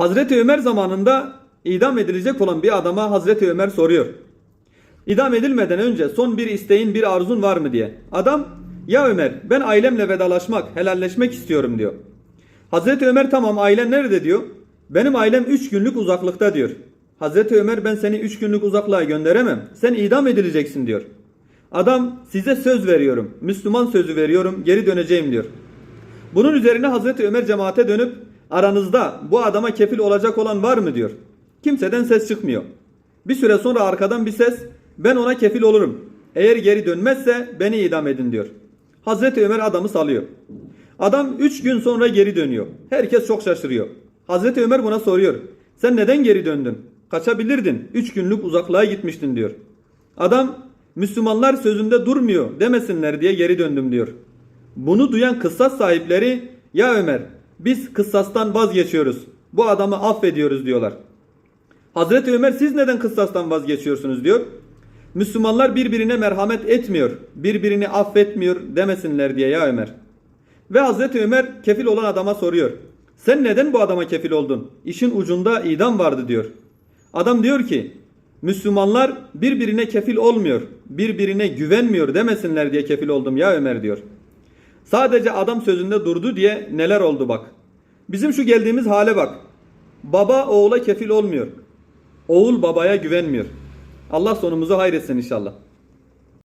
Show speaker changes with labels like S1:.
S1: Hazreti Ömer zamanında idam edilecek olan bir adama Hazreti Ömer soruyor. İdam edilmeden önce son bir isteğin bir arzun var mı diye. Adam ya Ömer ben ailemle vedalaşmak, helalleşmek istiyorum diyor. Hazreti Ömer tamam ailen nerede diyor. Benim ailem 3 günlük uzaklıkta diyor. Hazreti Ömer ben seni 3 günlük uzaklığa gönderemem. Sen idam edileceksin diyor. Adam size söz veriyorum. Müslüman sözü veriyorum. Geri döneceğim diyor. Bunun üzerine Hazreti Ömer cemaate dönüp aranızda bu adama kefil olacak olan var mı diyor. Kimseden ses çıkmıyor. Bir süre sonra arkadan bir ses ben ona kefil olurum. Eğer geri dönmezse beni idam edin diyor. Hazreti Ömer adamı salıyor. Adam 3 gün sonra geri dönüyor. Herkes çok şaşırıyor. Hazreti Ömer buna soruyor. Sen neden geri döndün? Kaçabilirdin. 3 günlük uzaklığa gitmiştin diyor. Adam Müslümanlar sözünde durmuyor demesinler diye geri döndüm diyor. Bunu duyan kıssas sahipleri ya Ömer biz kıssastan vazgeçiyoruz. Bu adamı affediyoruz diyorlar. Hazreti Ömer siz neden kıssastan vazgeçiyorsunuz diyor. Müslümanlar birbirine merhamet etmiyor, birbirini affetmiyor demesinler diye ya Ömer. Ve Hazreti Ömer kefil olan adama soruyor. Sen neden bu adama kefil oldun? İşin ucunda idam vardı diyor. Adam diyor ki Müslümanlar birbirine kefil olmuyor, birbirine güvenmiyor demesinler diye kefil oldum ya Ömer diyor. Sadece adam sözünde durdu diye neler oldu bak. Bizim şu geldiğimiz hale bak. Baba oğula kefil olmuyor. Oğul babaya güvenmiyor. Allah sonumuzu hayretsin inşallah.